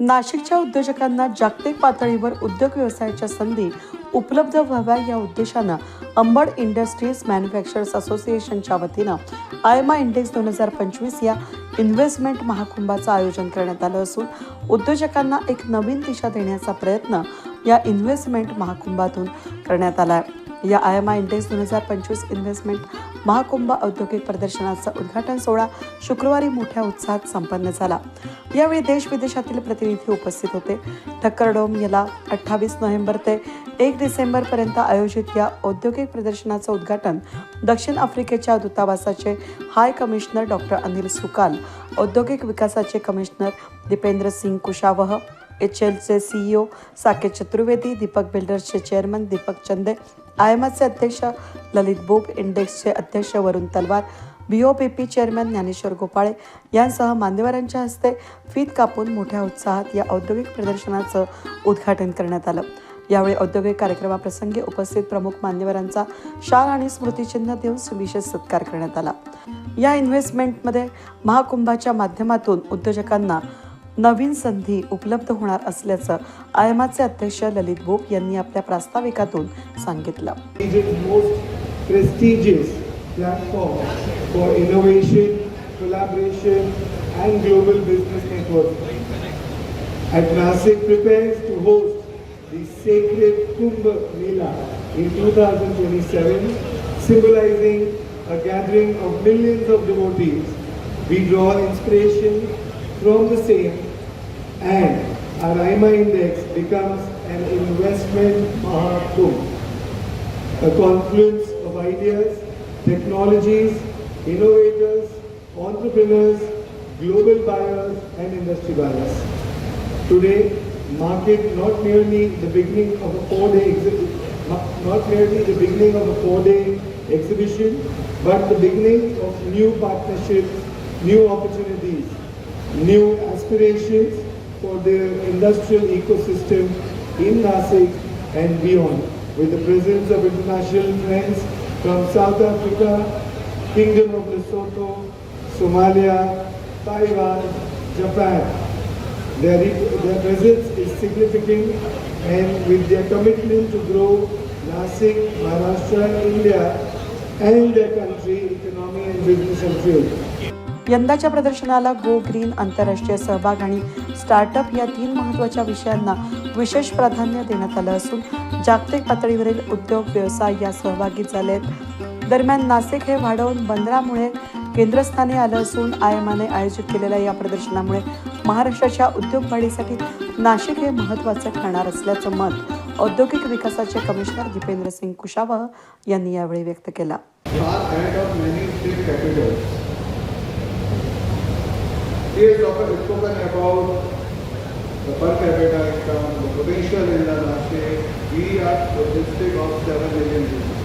नाशिकच्या उद्योजकांना जागतिक पातळीवर उद्योग व्यवसायाच्या संधी उपलब्ध व्हाव्या या उद्देशानं अंबड इंडस्ट्रीज मॅन्युफॅक्चरर्स असोसिएशनच्या वतीनं आयमा इंडेक्स दोन हजार पंचवीस या इन्व्हेस्टमेंट महाकुंभाचं आयोजन करण्यात आलं असून उद्योजकांना एक नवीन दिशा देण्याचा प्रयत्न या इन्व्हेस्टमेंट महाकुंभातून करण्यात आला आहे. या आय एम आय इंडेक्स दोन हजार पंचवीस इन्व्हेस्टमेंट महाकुंभ औद्योगिक प्रदर्शनाचा उद्घाटन सोहळा शुक्रवारी मोठ्या उत्साहात संपन्न झाला. यावेळी देश विदेशातील प्रतिनिधी उपस्थित होते. ठक्करडोम याला अठ्ठावीस नोव्हेंबर ते एक डिसेंबरपर्यंत आयोजित या औद्योगिक प्रदर्शनाचं उद्घाटन दक्षिण आफ्रिकेच्या दूतावासाचे high commissioner doctor Anil Sukal औद्योगिक विकासाचे कमिशनर दीपेंद्र सिंग कुशावह एच एलचे सीईओ साकेत चतुर्वेदी दीपक बिल्डर्सचे चेअरमन दीपक चंदे आयएमएचे अध्यक्ष ललित बुक इंडेक्सचे अध्यक्ष Varun Talwar B O P P chairman Dnyaneshwar Gopale यांसह मान्यवरांच्या हस्ते फीत कापून मोठ्या उत्साहात या औद्योगिक प्रदर्शनाचं उद्घाटन करण्यात आलं. यावेळी औद्योगिक कार्यक्रमाप्रसंगी उपस्थित प्रमुख मान्यवरांचा शाल आणि स्मृतिचिन्ह देऊन विशेष सत्कार करण्यात आला. या इन्व्हेस्टमेंटमध्ये महाकुंभाच्या माध्यमातून उद्योजकांना नवीन संधी उपलब्ध होणार असल्याचं आयमाचे अध्यक्ष ललित बोप यांनी आपल्या प्रास्ताविकातून सांगितलं a gathering of millions of devotees. We draw inspiration from the same and our IMA index becomes an investment Mahakumbh a confluence of ideas, technologies, innovators, entrepreneurs, global buyers, and industry buyers. Today, market not merely the beginning of a four-day not merely the beginning of a four-day exhibition, but the beginning of new partnerships, new opportunities, new aspirations for the industrial ecosystem in Nasik and beyond with the presence of international friends from South Africa, Kingdom of Lesotho, Somalia, Taiwan, Japan. Their, their presence is significant and with their commitment to grow Nasik, Maharashtra, India and their country economy and business and trade. यंदाच्या प्रदर्शनाला go green आंतरराष्ट्रीय सहभाग आणि startup या तीन महत्त्वाच्या विषयांना विशेष प्राधान्य देण्यात आलं असून जागतिक पातळीवरील उद्योग व्यवसाय या सहभागी झाले आहेत दरम्यान नाशिक हे वाढवून बंदरामुळे केंद्रस्थानी आलं असून आयमाने आयोजित केलेल्या या प्रदर्शनामुळे महाराष्ट्राच्या उद्योग वाढीसाठी नाशिक हे महत्त्वाचं ठरणार असल्याचं मत औद्योगिक विकासाचे कमिशनर दीपेंद्र सिंग कुशावाह यांनी यावेळी व्यक्त केला. Have talked- spoken about the per capita income, the potential in the Nashik. We are the district of seven million people.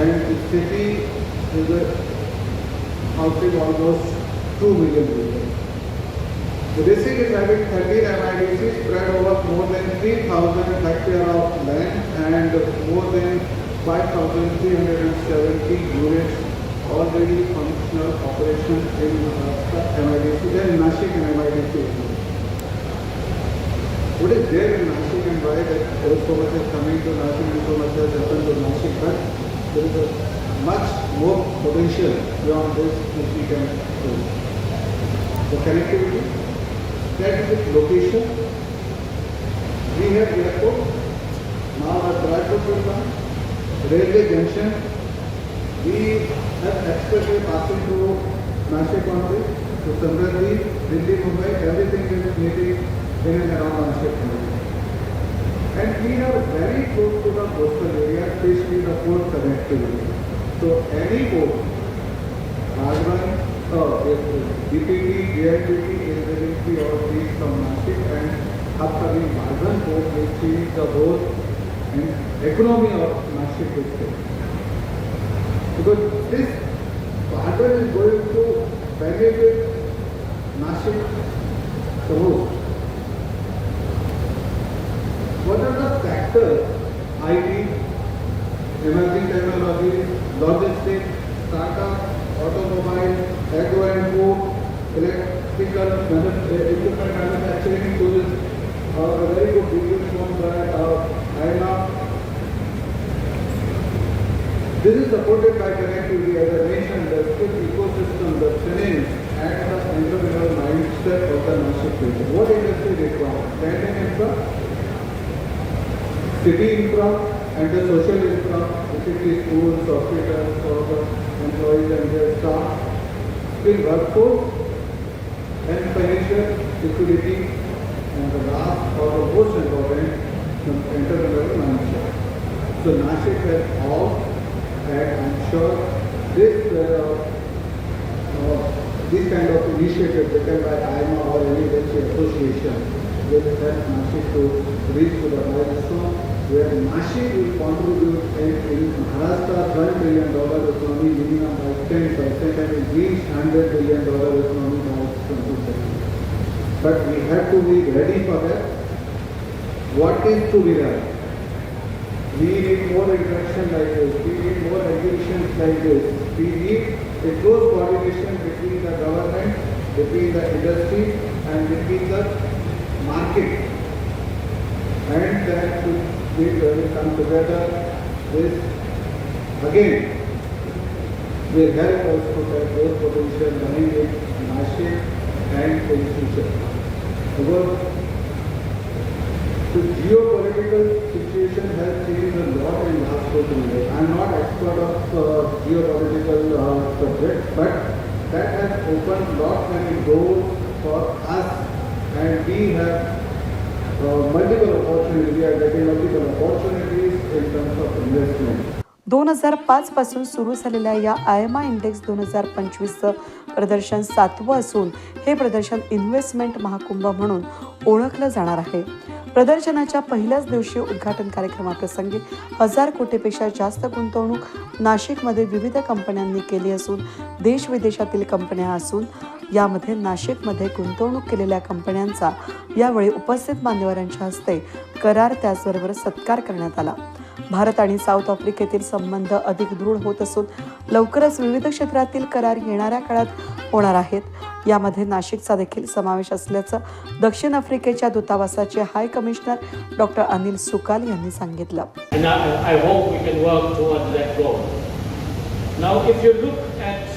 And the city is a housing almost two million people. The district is having thirteen MIDCs spread over more than three thousand hectares of land and more than five thousand three hundred and seventy units already functional operation in Maharashtra MIDC, then Nashik and MIDC. What is there in Nashik and why that there is so much is coming to Nashik and so much has happened to Nashik, but there is a much more potential beyond this which we can do. The connectivity, that is its location, we have airport, now our Rajkot will railway junction, we have expressway passing through Nashik only, to Samradhi, Delhi, Mumbai, everything is meeting in and around Nashik only. And we are very close to the coastal area, especially the port connectivity. So any port, Rajban, uh, DPT, JIPT, agency or these from Nashik and upcoming Rajban port will change the whole and economy of Nashik district. Because this Bhadar is going to benefit Nashik the most. What are the factors? IT, emerging technologies, logistics, startup, automobile, agro and food, electrical equipment manufacturing. manufacturing to this, uh, a very good business from that, uh, INA. This is supported by connectivity as a nation, the skill ecosystem, the finance and the entrepreneurial mindset of the Nashik region. What industry requires? Standing infra, city infra and the social infra, basically schools, hospitals, for the employees and their staff, skilled workforce and financial security and the last or the most important, the entrepreneurial mindset. So Nashik has all and I'm sure this uh, uh, this kind of initiative taken by IMA or any industry association will help Nashik to reach to the milestone where Nashik will contribute in, Maharashtra $12 billion economy minimum by 10% and will reach $100 billion economy by 2030. But we have to be ready for that. What is to be done? We need more interaction like this. We need more exhibitions like this. We need a close coordination between the government, between the industry, and between the market. And that will come together. This again will help us to those potential running in Nashik and in future. The geopolitical situation has changed I am not expert of uh, geopolitical uh, subject, but that has opened lot many doors for us, and we have uh, multiple opportunities. We are getting multiple opportunities in terms of investment. दोन हजार पाच पासून सुरू झालेल्या या I M I index दोन हजार पंचवीसचं प्रदर्शन सातवं असून हे प्रदर्शन इन्व्हेस्टमेंट महाकुंभ म्हणून ओळखलं जाणार आहे. प्रदर्शनाच्या पहिल्याच दिवशी उद्घाटन कार्यक्रमाप्रसंगी हजार कोटीपेक्षा जास्त गुंतवणूक नाशिकमध्ये विविध कंपन्यांनी केली असून देश विदेशातील कंपन्या असून यामध्ये नाशिकमध्ये गुंतवणूक केलेल्या कंपन्यांचा यावेळी उपस्थित मान्यवरांच्या हस्ते करार त्याचबरोबर सत्कार करण्यात आला. भारत आणि साऊथ आफ्रिकेतील संबंध अधिक दृढ होत असून लवकरच विविध क्षेत्रातील करार येणाऱ्या काळात होणार आहेत. यामध्ये नाशिकचा देखील समावेश असल्याचं दक्षिण आफ्रिकेच्या दूतावासाचे high commissioner doctor Anil Sukal यांनी सांगितलं. I hope we can work toward that goal now if you look at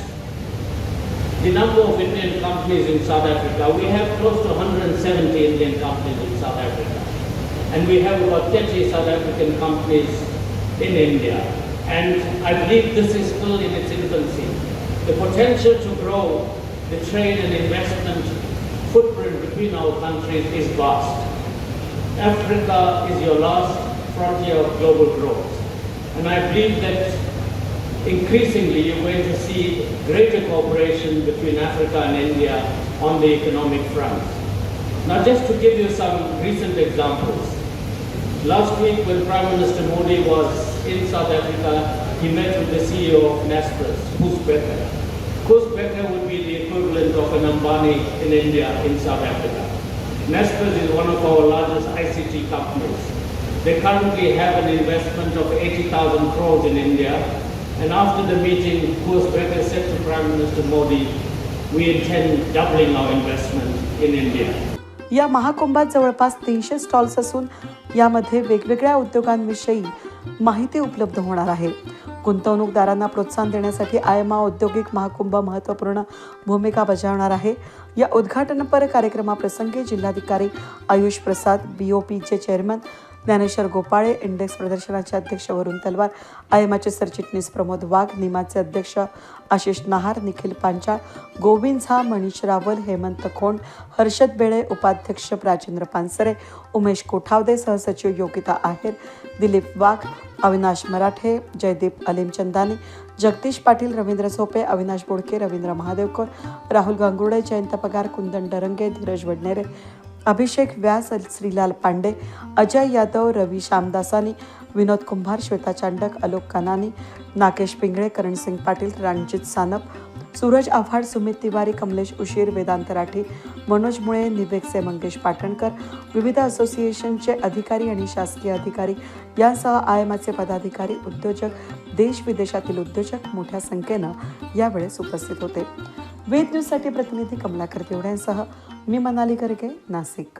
the number of Indian companies And we have about 30 South African companies in India. And I believe this is still in its infancy. The potential to grow the trade and investment footprint between our countries is vast. Africa is your last frontier of global growth. And I believe that increasingly you're going to see greater cooperation between Africa and India on the economic front. Now, just to give you some recent examples. Last week, when Prime Minister Modi was in South Africa, he met with the CEO of Naspers, Koos Becker. Koos would be the equivalent of an Ambani in India, in South Africa. Naspers is one of our largest ICT companies. They currently have an investment of 80,000 crores in India. And after the meeting, Koos said to Prime Minister Modi, we intend doubling our investment in India. या महाकुंभात जवळपास तीनशे stalls असून यामध्ये वेगवेगळ्या उद्योगांविषयी माहिती उपलब्ध होणार आहे. गुंतवणूकदारांना प्रोत्साहन देण्यासाठी आयमा औद्योगिक महाकुंभ महत्त्वपूर्ण भूमिका बजावणार आहे. या उद्घाटनपर कार्यक्रमाप्रसंगी जिल्हाधिकारी आयुष प्रसाद बी ओ पीचे चेअरमन ज्ञानेश्वर गोपाळे इंडेक्स प्रदर्शनाचे अध्यक्ष वरुण तलवार आयमाचे सरचिटणीस प्रमोद वाघ निमाचे अध्यक्ष आशिष नहार निखिल पांचाळ गोविंद झा मनीष रावल हेमंत खोंड हर्षद बेळे उपाध्यक्ष प्राचेंद्र पानसरे उमेश कोठावदे सहसचिव योगिता आहेर दिलीप वाघ अविनाश मराठे जयदीप अलीमचंदानी जगदीश पाटील रवींद्र झोपे अविनाश बोडके रवींद्र महादेवकर राहुल गांगुर्डे जयंत पगार कुंदन डरंगे धीरज वडनेरे अभिषेक व्यास श्रीलाल पांडे अजय यादव रवी श्यामदासानी विनोद कुंभार श्वेता चांडक अलोक कानानी नाकेश पिंगळे करणसिंग पाटील रणजित सानप सूरज आव्हाड सुमित तिवारी कमलेश उशीर वेदांत राठी मनोज मुळे निवेकचे मंगेश पाटणकर विविध असोसिएशनचे अधिकारी आणि शासकीय अधिकारी यासह आयमाचे पदाधिकारी उद्योजक देश विदेशातील उद्योजक मोठ्या संख्येनं यावेळेस उपस्थित होते. वेद न्यूजसाठी प्रतिनिधी कमलाकर तेवढ्यांसह मी मनाली करके नाशिक.